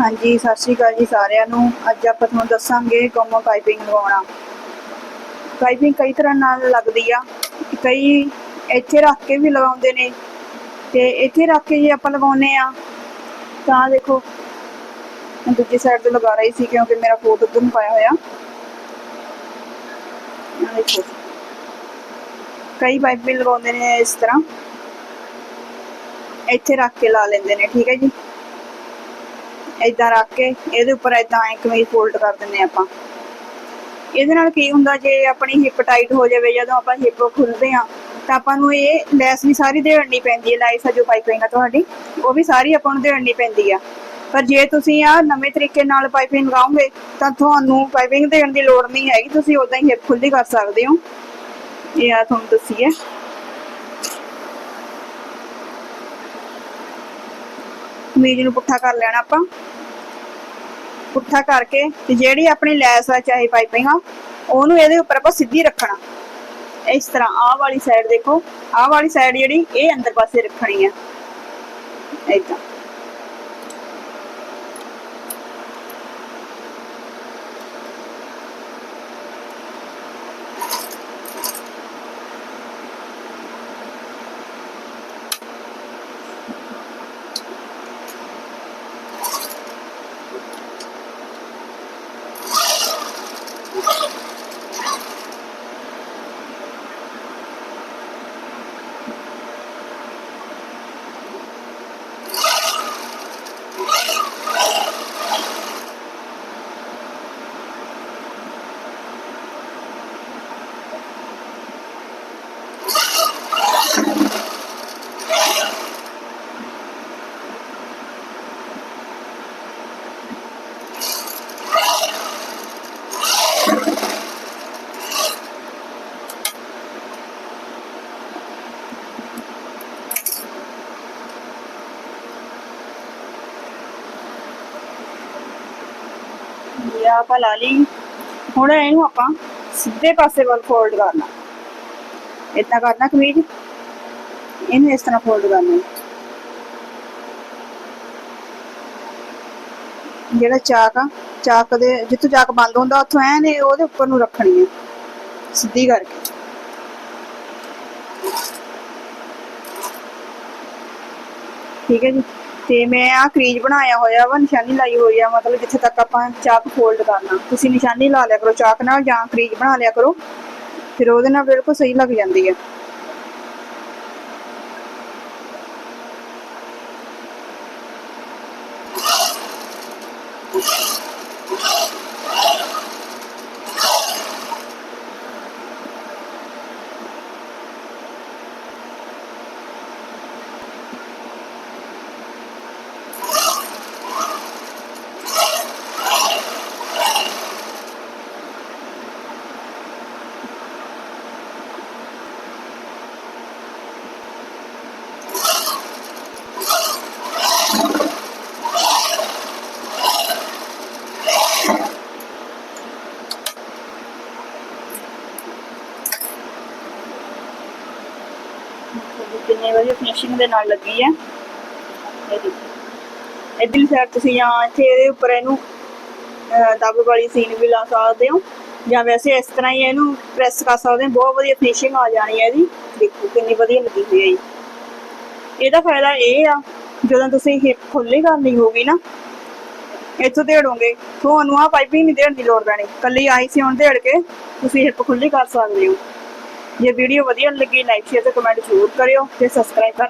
ਹਾਂਜੀ, ਸਤਿ ਸ਼੍ਰੀ ਅਕਾਲ ਜੀ ਸਾਰਿਆਂ ਨੂੰ। ਅੱਜ ਆਪਾਂ ਤੁਹਾਨੂੰ ਦੱਸਾਂਗੇ ਗੋਮਾ ਪਾਈਪਿੰਗ ਲਗਾਉਣਾ। ਪਾਈਪਿੰਗ ਕਈ ਤਰ੍ਹਾਂ ਨਾਲ ਲੱਗਦੀ ਆ। ਕਈ ਇੱਥੇ ਰੱਖ ਕੇ ਵੀ ਲਗਾਉਂਦੇ ਨੇ। ਤੇ ਇੱਥੇ ਰੱਖ ਕੇ ਜੇ ਆਪਾਂ ਲਗਾਉਨੇ ਆ, ਤਾਂ ਦੇਖੋ, ਮੈਂ ਦੂਜੀ ਸਾਈਡ ਤੋਂ ਲਗਾ ਰਹੀ ਸੀ ਕਿਉਂਕਿ ਮੇਰਾ ਫੋਟ ਉਧਰ ਨੂੰ ਪਾਇਆ ਹੋਇਆ। ਦੇਖੋ। ਕਈ ਪਾਈਪ ਲਗਾਉਂਦੇ ਨੇ ਇਸ ਤਰ੍ਹਾਂ। ਇੱਥੇ ਰੱਖ ਕੇ ਲਾ ਲੈਂਦੇ ਨੇ, ਠੀਕ ਹੈ ਜੀ। ਏਦਾਂ ਰੱਖ ਕੇ ਇਹਦੇ ਉੱਪਰ ਏਦਾਂ ਐ ਕਮੀਜ਼ ਫੋਲਡ ਕਰ ਦਿੰਨੇ ਆਪਾਂ। ਇਹਦੇ ਨਾਲ ਕੀ ਹੁੰਦਾ, ਜੇ ਆਪਣੀ ਹਿਪ ਟਾਈਟ ਹੋ ਜਾਵੇ, ਜਦੋਂ ਆਪਾਂ ਹਿਪ ਖੁੱਲਦੇ ਆ ਤਾਂ ਆਪਾਂ ਨੂੰ ਇਹ ਲੈਸ ਵੀ ਸਾਰੀ ਦੇੜਨੀ ਪੈਂਦੀ ਹੈ। ਲਾਈਸ ਜੋ ਪਾਈਪਿੰਗ ਆ ਤੁਹਾਡੀ, ਉਹ ਵੀ ਸਾਰੀ ਆਪਾਂ ਨੂੰ ਦੇੜਨੀ ਪੈਂਦੀ ਆ। ਪਰ ਜੇ ਤੁਸੀਂ ਆ ਨਵੇਂ ਤਰੀਕੇ ਨਾਲ ਪਾਈਪਿੰਗ ਲਗਾਓਗੇ ਤਾਂ ਤੁਹਾਨੂੰ ਪਾਈਪਿੰਗ ਦੇਣ ਦੀ ਲੋੜ ਨਹੀਂ ਹੈਗੀ। ਤੁਸੀਂ ਉਦਾਂ ਹੀ ਹਿਪ ਖੁੱਲੀ ਕਰ ਸਕਦੇ ਹੋ। ਇਹ ਆ ਤੁਹਾਨੂੰ ਦੱਸੀਏ। ਕਮੀਜ਼ ਨੂੰ ਪੁੱਠਾ ਕਰ ਲੈਣਾ ਆਪਾਂ। ਪੁੱਠਾ ਕਰਕੇ ਤੇ ਜਿਹੜੀ ਆਪਣੀ ਲੈਸ ਆ, ਚਾਹੇ ਪਾਈਪਿੰਗ ਆ, ਉਹਨੂੰ ਇਹਦੇ ਉੱਪਰ ਆਪਾਂ ਸਿੱਧੀ ਰੱਖਣਾ। ਇਸ ਤਰ੍ਹਾਂ ਆਹ ਵਾਲੀ ਸਾਈਡ ਦੇਖੋ, ਆਹ ਵਾਲੀ ਸਾਈਡ ਜਿਹੜੀ, ਇਹ ਅੰਦਰ ਪਾਸੇ ਰੱਖਣੀ ਆ। ਏਦਾਂ ਇਹ ਆਪਾਂ ਲਾ ਲਈ। ਹੁਣ ਇਹਨੂੰ ਆਪਾਂ ਸਿੱਧੇ ਪਾਸੇ ਵੱਲ ਫੋਲਡ ਕਰਨਾ। ਇਦਾਂ ਕਰਨਾ ਕਮੀਜ਼। ਇਹਨੂੰ ਇਸ ਤਰ੍ਹਾਂ ਫੋਲਡ ਕਰਨਾ। ਜਿਹੜਾ ਚਾਕ ਆ, ਚਾਕ ਦੇ ਜਿੱਥੋਂ ਚਾਕ ਬੰਦ ਹੁੰਦਾ, ਉੱਥੋਂ ਐ ਨੇ ਉਹਦੇ ਉੱਪਰ ਨੂੰ ਰੱਖਣੀ ਹੈ ਸਿੱਧੀ ਕਰਕੇ। ਠੀਕ ਹੈ ਜੀ। ਤੇ ਮੈਂ ਆ ਕਰੀਜ ਬਣਾਇਆ ਹੋਇਆ ਵਾ, ਨਿਸ਼ਾਨੀ ਲਾਈ ਹੋਈ ਆ, ਮਤਲਬ ਜਿੱਥੇ ਤੱਕ ਆਪਾਂ ਚਾਕ ਫੋਲਡ ਕਰਨਾ। ਤੁਸੀਂ ਨਿਸ਼ਾਨੀ ਲਾ ਲਿਆ ਕਰੋ ਚਾਕ ਨਾਲ ਜਾਂ ਕਰੀਜ ਬਣਾ ਲਿਆ ਕਰੋ, ਫਿਰ ਉਹਦੇ ਨਾਲ ਬਿਲਕੁਲ ਸਹੀ ਲੱਗ ਜਾਂਦੀ ਹੈ ਕਿੰਨੇ ਵਧੀਆ ਫਿਨਿਸ਼ਿੰਗ ਦੇ ਨਾਲ ਲੱਗੀ ਹੈ। ਇਧਰਲੀ ਸਾਈਡ ਤੁਸੀਂ ਜਾਂ ਇੱਥੇ ਇਹਦੇ ਉੱਪਰ ਇਹਨੂੰ ਅਹ, ਵਾਲੀ ਸੀਨ ਵੀ ਲਾ ਸਕਦੇ ਹੋ। ਜਾਂ ਵੈਸੇ ਇਸ ਤਰ੍ਹਾਂ ਹੀ ਇਹਨੂੰ ਪ੍ਰੈਸ ਕਰ ਸਕਦੇ ਹੋ। ਬਹੁਤ ਵਧੀਆ ਫਿਨਿਸ਼ਿੰਗ ਆ ਜਾਣੀ ਹੈ ਇਹਦੀ। ਦੇਖੋ ਕਿੰਨੀ ਵਧੀਆ ਲੱਗੀ ਹੋਈ ਹੈ ਜੀ। ਇਹਦਾ ਫਾਇਦਾ ਇਹ ਆ ਜਦੋਂ ਤੁਸੀਂ ਹਿਪ ਖੁੱਲੀ ਕਰਨੀ ਹੋਗੀ ਨਾ ਇੱਥੋਂ ਢੇੜੋਗੇ ਤੁਹਾਨੂੰ ਆ ਪਾਈਪਿੰਗ ਨਹੀਂ ਦੇਣ ਦੀ ਲੋੜ ਪੈਣੀ। ਕੱਲੀ ਆਈ ਸੀ ਹੁਣ ਢੇੜ ਕੇ ਤੁਸੀਂ ਹਿੱਪ ਖੁੱਲੀ ਕਰ ਸਕਦੇ ਹੋ। ਜੇ ਵੀਡੀਓ ਵਧੀਆ ਲੱਗੀ ਲਾਈਕ ਸ਼ੇਅਰ ਤੇ ਕਮੈਂਟ ਜ਼ਰੂਰ ਕਰਿਓ ਤੇ ਸਬਸਕ੍ਰਾਈਬ ਕਰਨਾ